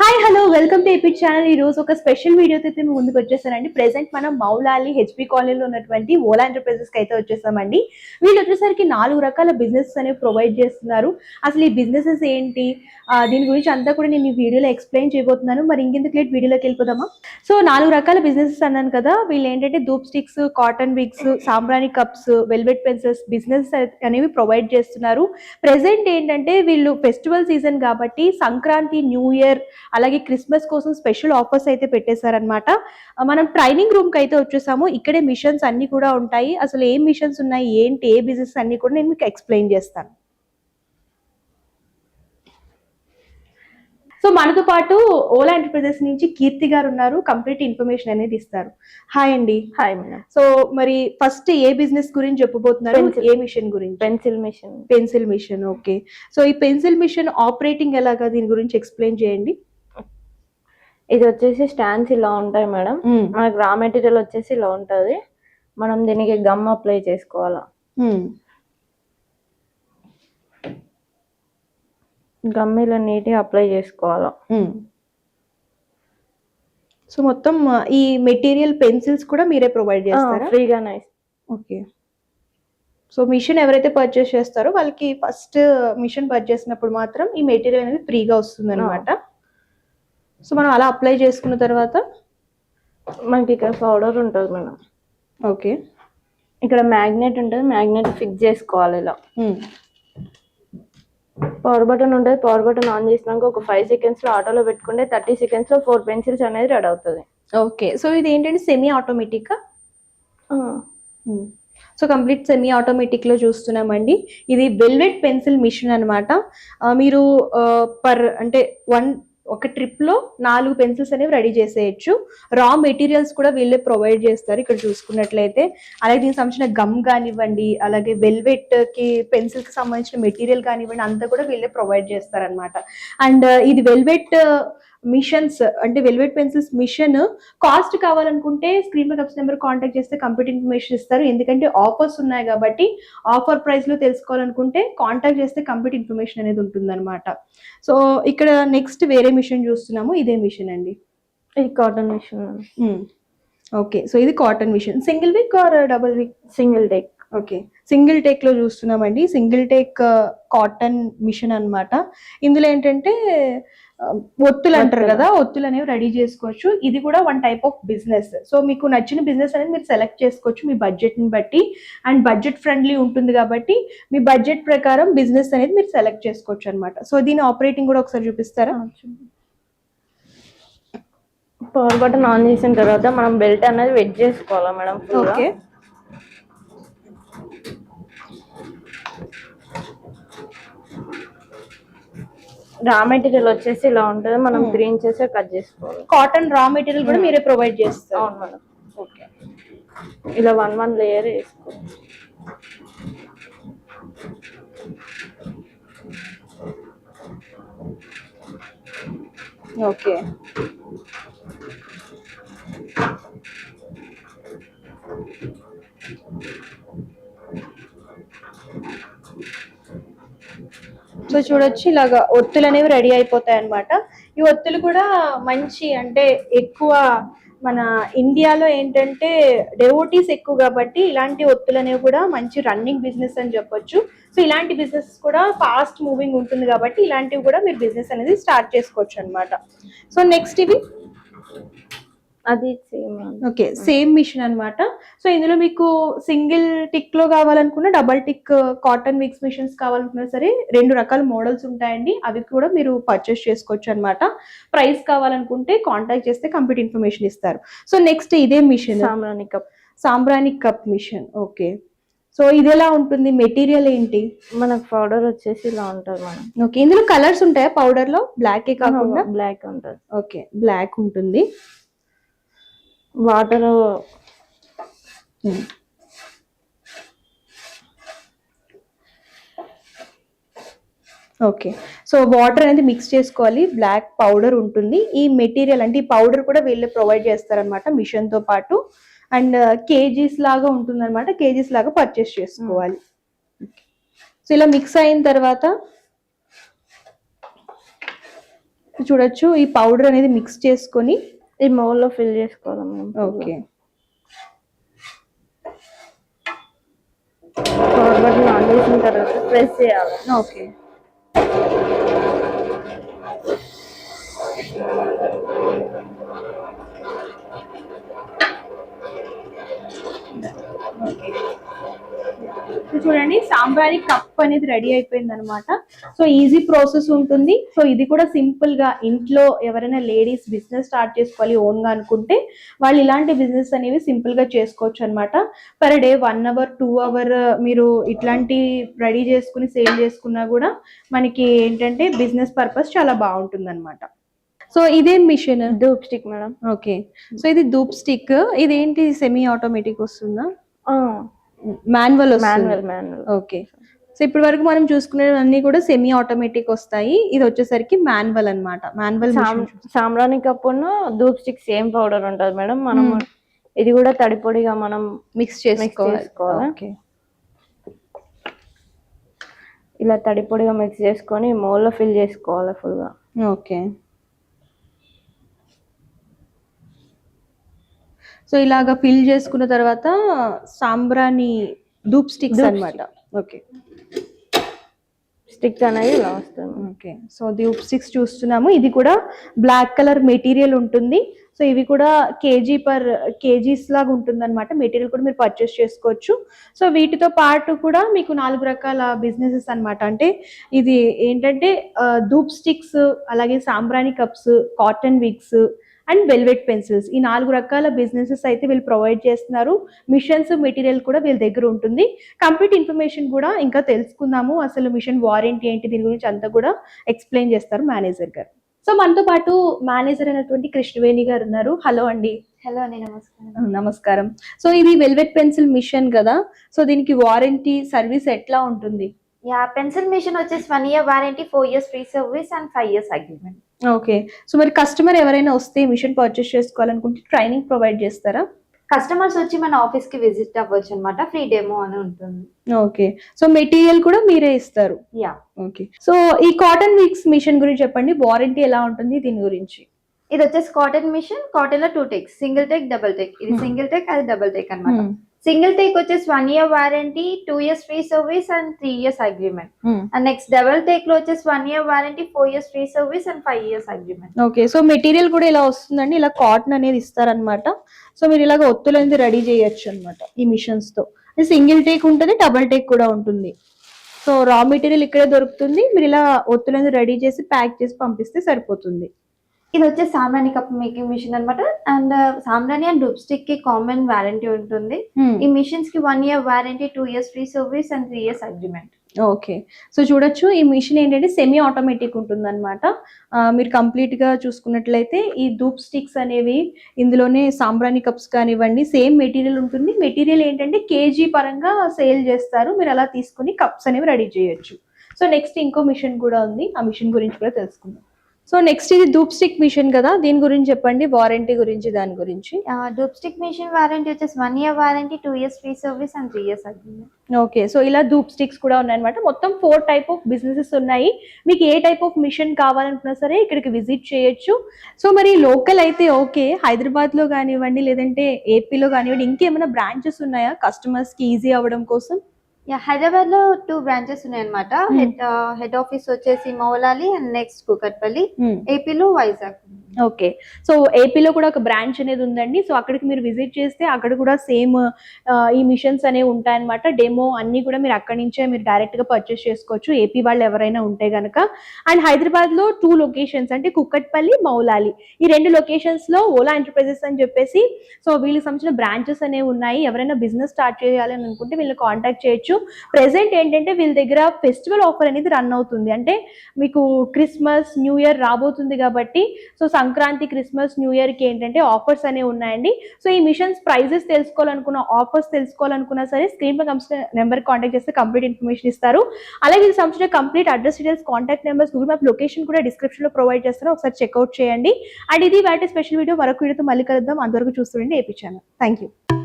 Hi hello welcome to AP channel ఈ రోజు ఒక స్పెషల్ వీడియోతో అయితే మేము ముందుకు వచ్చేసానండి. ప్రెసెంట్ మనం మౌలాలి హెచ్పి కాలనీలో ఉన్నటువంటి ఓలా ఎంటర్ప్రైజెస్కి అయితే వచ్చేసామండి. వీళ్ళు వచ్చేసరికి నాలుగు రకాల బిజినెస్ అనేవి ప్రొవైడ్ చేస్తున్నారు. అసలు ఈ బిజినెసెస్ ఏంటి? దీని గురించి అంతా కూడా నేను ఈ వీడియోలో ఎక్స్ప్లెయిన్ చేయబోతున్నాను. మరి ఇంకెందుకు లేట్ వీడియోలోకి వెళ్ళిపోదామా? సో నాలుగు రకాల బిజినెసెస్ అన్నాను కదా. వీళ్ళు ఏంటంటే dhoop sticks cotton wicks sambrani cups velvet pencils business అనేవి ప్రొవైడ్ చేస్తున్నారు. ప్రెసెంట్ ఏంటంటే వీళ్ళు ఫెస్టివల్ సీజన్ కాబట్టి సంక్రాంతి న్యూ ఇయర్ అలాగే క్రిస్మస్ కోసం స్పెషల్ ఆఫర్స్ అయితే పెట్టేశారనమాట మనం ట్రైనింగ్ రూమ్కి అయితే వచ్చేసాము. ఇక్కడే మిషన్స్ అన్ని కూడా ఉంటాయి. అసలు ఏం మిషన్స్ ఉన్నాయి? ఏంటి? ఏ బిజినెస్ అన్ని కూడా నేను మీకు ఎక్స్ప్లెయిన్ చేస్తాను. సో మనతో పాటు ఓలా ఎంటర్ప్రైజెస్ నుంచి కీర్తి గారు ఉన్నారు. కంప్లీట్ ఇన్ఫర్మేషన్ అనేది ఇస్తారు. హాయ్ అండి. Hi madam. సో మరి ఫస్ట్ ఏ బిజినెస్ గురించి చెప్పబోతున్నారు. ఏ మిషన్ గురించి? Pencil machine. Pencil machine okay. So ఈ పెన్సిల్ మిషన్ ఆపరేటింగ్ ఎలాగా? దీని గురించి ఎక్స్ప్లెయిన్ చేయండి. ఇది వచ్చేసి స్టాండ్స్ ఇలా ఉంటాయి మేడం. మనకి రా మెటీరియల్ వచ్చేసి ఇలా ఉంటది. మనం దీనికి గమ్ అప్లై చేసుకోవాలా. గమ్ ఇలా నీట్గా అప్లై చేసుకోవాలా. సో మొత్తం ఈ మెటీరియల్ పెన్సిల్స్ కూడా మీరే ప్రొవైడ్ చేస్తారా? ఫ్రీగానే. ఓకే. సో మిషన్ ఎవరైతే పర్చేస్ చేస్తారో వాళ్ళకి ఫస్ట్ మిషన్ పర్చేస్ చేసినప్పుడు మాత్రం ఈ మెటీరియల్ అనేది ఫ్రీగా వస్తుంది అనమాట సో మనం అలా అప్లై చేసుకున్న తర్వాత? మనకి ఇక్కడ పౌడర్ ఉంటుంది మేడం. ఓకే. ఇక్కడ మ్యాగ్నెట్ ఉంటుంది మ్యాగ్నెట్ ఫిక్స్ చేసుకోవాలి ఇలా. పవర్ బటన్ ఉంటుంది. పవర్ బటన్ ఆన్ చేసినాక ఒక ఫైవ్ సెకండ్స్లో ఆటోలో పెట్టుకుంటే థర్టీ సెకండ్స్లో ఫోర్ పెన్సిల్స్ అనేది రెడీ అవుతుంది. ఓకే సో ఇది ఏంటంటే semi automatic so complete semi ఆటోమేటిక్లో చూస్తున్నామండి. ఇది వెల్వెట్ పెన్సిల్ మిషన్ అనమాట మీరు పర్ అంటే వన్ ఒక ట్రిప్లో నాలుగు పెన్సిల్స్ అనేవి రెడీ చేసేయచ్చు. రా మెటీరియల్స్ కూడా వీళ్ళే ప్రొవైడ్ చేస్తారు ఇక్కడ చూసుకున్నట్లయితే. అలాగే దీనికి సంబంధించిన గమ్ కానివ్వండి అలాగే వెల్వెట్కి పెన్సిల్కి సంబంధించిన మెటీరియల్ కానివ్వండి అంతా కూడా వీళ్ళే ప్రొవైడ్ చేస్తారనమాట అండ్ uh, ఇది వెల్వెట్ మిషన్స్ అంటే వెల్వెట్ పెన్సిల్స్ మిషన్ కాస్ట్ కావాలనుకుంటే స్క్రీన్ మీద వచ్చిన నెంబర్ కాంటాక్ట్ చేస్తే కంప్లీట్ ఇన్ఫర్మేషన్ ఇస్తారు. ఎందుకంటే ఆఫర్స్ ఉన్నాయి కాబట్టి ఆఫర్ ప్రైస్లో తెలుసుకోవాలనుకుంటే కాంటాక్ట్ చేస్తే కంప్లీట్ ఇన్ఫర్మేషన్ అనేది ఉంటుందన్నమాట. సో ఇక్కడ నెక్స్ట్ వేరే మిషన్ చూస్తున్నాము. ఇదే మిషన్ అండి. ఇది కాటన్ మిషన్ ఓకే సో ఇది cotton machine single wick or double wick single take okay single టేక్లో చూస్తున్నామండి. సింగిల్ టేక్ కాటన్ మిషన్ అన్నమాట. ఇందులో ఏంటంటే ఒత్తులు అంటారు. కదా ఒత్తులు అనేవి రెడీ చేసుకోవచ్చు. ఇది కూడా one type of business so మీకు నచ్చిన బిజినెస్ అనేది మీరు సెలెక్ట్ చేసుకోవచ్చు మీ బడ్జెట్ని బట్టి. అండ్ బడ్జెట్ ఫ్రెండ్లీ ఉంటుంది కాబట్టి మీ బడ్జెట్ ప్రకారం బిజినెస్ అనేది మీరు సెలెక్ట్ చేసుకోవచ్చు అనమాట సో దీని ఆపరేటింగ్ కూడా ఒకసారి చూపిస్తారా? పవర్ బటన్ ఆన్ చేసిన తర్వాత మనం బెల్ట్ అనేది వెట్ చేసుకోవాలా మేడం ఓకే రా మెటీరియల్ వచ్చేసి ఇలా ఉంటుంది. మనం Hmm. త్రీ ఇంచెస్ కట్ చేసుకోవాలి. కాటన్ రా మెటీరియల్ కూడా మీరే ప్రొవైడ్ చేస్తారు. అవును మేడం. ఓకే. ఇలా వన్ వన్ లేయర్ వేసుకోవాలి. ఓకే. సో చూడొచ్చు ఇలాగా ఒత్తులు అనేవి రెడీ అయిపోతాయి అన్నమాట. ఈ ఒత్తులు కూడా మంచి అంటే ఎక్కువ మన ఇండియాలో ఏంటంటే డెవోటీస్ ఎక్కువ కాబట్టి ఇలాంటి ఒత్తులు అనేవి కూడా మంచి రన్నింగ్ బిజినెస్ అని చెప్పొచ్చు. సో ఇలాంటి బిజినెస్ కూడా ఫాస్ట్ మూవింగ్ ఉంటుంది కాబట్టి ఇలాంటివి కూడా మీరు బిజినెస్ అనేది స్టార్ట్ చేసుకోవచ్చు అన్నమాట. సో నెక్స్ట్ ఇవి. అది సేమ్ ఓకే సేమ్ మిషన్ అన్నమాట. సో ఇందులో మీకు సింగిల్ టిక్లో కావాలనుకున్న double tick cotton wicks machines కావాలనుకున్నా సరే రెండు రకాల మోడల్స్ ఉంటాయండి. అవి కూడా మీరు పర్చేస్ చేసుకోవచ్చు అన్నమాట. ప్రైస్ కావాలనుకుంటే కాంటాక్ట్ చేస్తే కంప్లీట్ ఇన్ఫర్మేషన్ ఇస్తారు. సో నెక్స్ట్ ఇదే machine sambrani cup. Sambrani cup machine okay. So ఇది ఎలా ఉంటుంది? మెటీరియల్ ఏంటి? మనకు పౌడర్ వచ్చేసి ఇలా ఉంటుంది మేడం. ఓకే ఇందులో కలర్స్ ఉంటాయా? పౌడర్లో? బ్లాక్ కాకుండా? బ్లాక్ ఉంటుంది. ఓకే బ్లాక్ ఉంటుంది. Water okay. సో వాటర్ అనేది మిక్స్ చేసుకోవాలి. బ్లాక్ పౌడర్ ఉంటుంది. ఈ మెటీరియల్ అంటే ఈ పౌడర్ కూడా వీళ్ళు ప్రొవైడ్ చేస్తారనమాట మిషన్తో పాటు. అండ్ uh, కేజీస్ లాగా ఉంటుంది అనమాట కేజీస్ లాగా పర్చేస్ చేసుకోవాలి. సో ఇలా మిక్స్ అయిన తర్వాత చూడొచ్చు. ఈ పౌడర్ అనేది మిక్స్ చేసుకొని ఈ మౌల్లో ఫిల్ చేసుకోవాలి మనం ఓకే పవర్ బటన్ ఆన్ చేసిన తర్వాత ప్రెస్ చేయాలి ఓకే సో చూడండి సాంబ్రాణి కప్ అనేది రెడీ అయిపోయింది అనమాట సో ఈజీ ప్రాసెస్ ఉంటుంది. సో ఇది కూడా సింపుల్గా ఇంట్లో ఎవరైనా లేడీస్ బిజినెస్ స్టార్ట్ చేసుకోవాలి ఓన్గా అనుకుంటే వాళ్ళు ఇలాంటి బిజినెస్ అనేవి సింపుల్గా చేసుకోవచ్చు అనమాట per day one hour two hour మీరు ఇట్లాంటి రెడీ చేసుకుని సేల్ చేసుకున్నా కూడా మనకి ఏంటంటే బిజినెస్ పర్పస్ చాలా బాగుంటుంది అనమాట సో ఇదేం machine. Dhoop stick madam. Okay. So ఇది ధూప్ స్టిక్. ఇదేంటి? సెమీ ఆటోమేటిక్ వస్తుందా manual manual manual okay so ఇప్పటి వరకు మనం చూసుకునేవన్నీ కూడా సెమీ ఆటోమేటిక్ వస్తాయి. ఇది వచ్చేసరికి మాన్యువల్ అన్నమాట. మాన్యువల్ సాంబ్రాణి కప్పును ధూప్ స్టిక్ సేమ్ పౌడర్ ఉంటది మేడం. మనం Hmm. ఇది కూడా తడి పొడిగా మనం మిక్స్ చేసుకోవాలి. ఇలా తడి పొడిగా మిక్స్ చేసుకొని మౌల్లో ఫిల్ చేసుకోవాలి ఫుల్గా. ఓకే సో ఇలాగా ఫిల్ చేసుకున్న తర్వాత సాంబ్రాని ధూప్ స్టిక్స్ ధూప్ అన్నమాట. ఓకే. స్టిక్ అనేది ఇలా వస్తుంది ఓకే. సో ధూప్ స్టిక్స్ చూస్తున్నాము. ఇది కూడా బ్లాక్ కలర్ మెటీరియల్ ఉంటుంది. సో ఇవి కూడా కేజీ పర్ కేజీస్ లాగా ఉంటుంది అనమాట మెటీరియల్ కూడా మీరు పర్చేస్ చేసుకోవచ్చు. సో వీటితో పాటు కూడా మీకు నాలుగు రకాల బిజినెసెస్ అన్నమాట. అంటే ఇది ఏంటంటే ధూప్ స్టిక్స్ అలాగే sambrani cups cotton wicks and velvet pencils. ఈ నాలుగు రకాల బిజినెసెస్ అయితే వీళ్ళు ప్రొవైడ్ చేస్తున్నారు. మిషన్స్ మెటీరియల్ కూడా వీళ్ళ దగ్గర ఉంటుంది. కంప్లీట్ ఇన్ఫర్మేషన్ కూడా ఇంకా తెలుసుకుందాము. అసలు మిషన్ వారంటీ ఏంటి? దీని గురించి అంతా కూడా ఎక్స్ప్లెయిన్ చేస్తారు మేనేజర్ గారు. సో మనతో పాటు మేనేజర్ అయినటువంటి కృష్ణవేణి గారు ఉన్నారు. హలో అండి. హలో అండి నమస్కారం. నమస్కారం. సో ఇది వెల్వెట్ పెన్సిల్ మిషన్ కదా? సో దీనికి వారంటీ సర్వీస్ ఎట్లా ఉంటుంది? యా పెన్సిల్ మిషన్ వచ్చేసి one year warranty four years free service and five years agreement. Okay. So మరి కస్టమర్ ఎవరైనా వస్తే మిషన్ పర్చేస్ చేసుకోవాలనుకుంటే ట్రైనింగ్ ప్రొవైడ్ చేస్తారా? కస్టమర్స్ వచ్చి మన ఆఫీస్కి విజిట్ అవ్వచ్చు అనమాట ఫ్రీ డెమో అని ఉంటుంది. ఓకే. సో మెటీరియల్ కూడా మీరే ఇస్తారు. యా. ఓకే. సో ఈ కాటన్ విక్స్ మిషన్ గురించి చెప్పండి. వారంటీ ఎలా ఉంటుంది దీని గురించి? ఇది వచ్చేసి కాటన్ మిషన్ కాటన్లో two takes. Single take double take. ఇది Hmm. సింగిల్ టేక్ అది డబుల్ టేక్ అనమాట సింగిల్ టేక్ వచ్చేసి one year warranty two years free service and three years agreement and next double టేక్లో వచ్చేసి one year warranty four years free service and five years agreement okay so material కూడా ఇలా వస్తుందండి. ఇలా cotton అనేది ఇస్తారనమాట so మీరు ఇలాగ ఒత్తులు అనేది రెడీ చేయొచ్చు అనమాట ఈ మిషన్స్తో. సింగిల్ టేక్ ఉంటుంది డబుల్ టేక్ కూడా ఉంటుంది. సో రా మెటీరియల్ ఇక్కడే దొరుకుతుంది. మీరు ఇలా ఒత్తులు అనేది రెడీ చేసి ప్యాక్ చేసి పంపిస్తే సరిపోతుంది. ఇది వచ్చేసి సాంబ్రాణి కప్ మేకింగ్ మిషన్ అనమాట అండ్ సాంబ్రాణి అండ్ డూప్ స్టిక్కి కామన్ వారంటీ ఉంటుంది. ఈ మిషన్స్కి one year warranty two years free service and three years agreement okay so చూడొచ్చు ఈ మిషన్ ఏంటంటే సెమీ ఆటోమేటిక్ ఉంటుంది అనమాట మీరు కంప్లీట్గా చూసుకున్నట్లయితే ఈ ధూప్ స్టిక్స్ అనేవి ఇందులోనే సాంబ్రాణి కప్స్ కానివ్వండి సేమ్ మెటీరియల్ ఉంటుంది. మెటీరియల్ ఏంటంటే కేజీ పరంగా సేల్ చేస్తారు. మీరు అలా తీసుకుని కప్స్ అనేవి రెడీ చేయొచ్చు. సో నెక్స్ట్ ఇంకో మిషన్ కూడా ఉంది. ఆ మిషన్ గురించి కూడా తెలుసుకుందాం. సో నెక్స్ట్ ఇది ధూప్ స్టిక్ మిషన్ కదా దీని గురించి చెప్పండి వారంటీ గురించి దాని గురించి. డూప్ స్టిక్ మిషన్ వారంటీ వచ్చేసి one year warranty two years free service and three years agreement okay so ఇలా ధూప్ స్టిక్స్ కూడా ఉన్నాయన్నమాట. మొత్తం ఫోర్ టైప్ ఆఫ్ బిజినెసెస్ ఉన్నాయి. మీకు ఏ టైప్ ఆఫ్ మిషన్ కావాలనుకున్నా సరే ఇక్కడికి విజిట్ చేయొచ్చు. సో మరి లోకల్ అయితే ఓకే హైదరాబాద్లో కానివ్వండి లేదంటే ఏపీలో కానివ్వండి ఇంకేమైనా బ్రాంచెస్ ఉన్నాయా కస్టమర్స్కి ఈజీ అవ్వడం కోసం? హైదరాబాద్లో టూ బ్రాంచెస్ ఉన్నాయన్నమాట. Hmm. హెడ్ హెడ్ ఆఫీస్ వచ్చేసి మౌలాలి అండ్ నెక్స్ట్ కుకట్పల్లి. ఏపీలో వైజాగ్. ఓకే. సో ఏపీలో కూడా ఒక బ్రాంచ్ అనేది ఉందండి. సో అక్కడికి మీరు విజిట్ చేస్తే అక్కడ కూడా సేమ్ ఈ మిషన్స్ అనేవి ఉంటాయన్నమాట. డెమో అన్ని కూడా మీరు అక్కడి నుంచే మీరు డైరెక్ట్గా పర్చేస్ చేసుకోవచ్చు. ఏపీ వాళ్ళు ఎవరైనా ఉంటే కనుక అండ్ హైదరాబాద్లో టూ లొకేషన్స్ అంటే కుక్కట్పల్లి మౌలాలి. ఈ రెండు లొకేషన్స్లో ఓలా ఎంటర్ప్రైజెస్ అని చెప్పేసి సో వీళ్ళకి సంబంధించిన బ్రాంచెస్ అనేవి ఉన్నాయి. ఎవరైనా బిజినెస్ స్టార్ట్ చేయాలి అని అనుకుంటే వీళ్ళని కాంటాక్ట్ చేయొచ్చు. ప్రెసెంట్ ఏంటంటే వీళ్ళ దగ్గర ఫెస్టివల్ ఆఫర్ అనేది రన్ అవుతుంది. అంటే మీకు క్రిస్మస్ న్యూ ఇయర్ రాబోతుంది కాబట్టి సో సంక్రాంతి క్రిస్మస్ న్యూ ఇయర్కి ఏంటంటే ఆఫర్స్ అనేవి ఉన్నాయండి. సో ఈ మిషన్స్ ప్రైజెస్ తెలుసుకోవాలనుకున్న ఆఫర్స్ తెలుసుకోవాలనుకున్నా సరే స్క్రీన్ పై నెంబర్ కాంటాక్ట్ చేస్తే కంప్లీట్ ఇన్ఫర్మేషన్ ఇస్తారు. అలాగే ఇది సంబంధించిన complete address details contact numbers Google map location కూడా డిస్క్రిప్షన్లో ప్రొవైడ్ చేస్తారు ఒకసారి చెక్అవుట్ చేయండి. అండ్ ఇది వాటి స్పెషల్ వీడియో మరొక వీడియోతో మళ్ళీ కలుద్దాం. అంతవరకు చూస్తుండండి ఏపీ ఛానల్ థ్యాంక్ యూ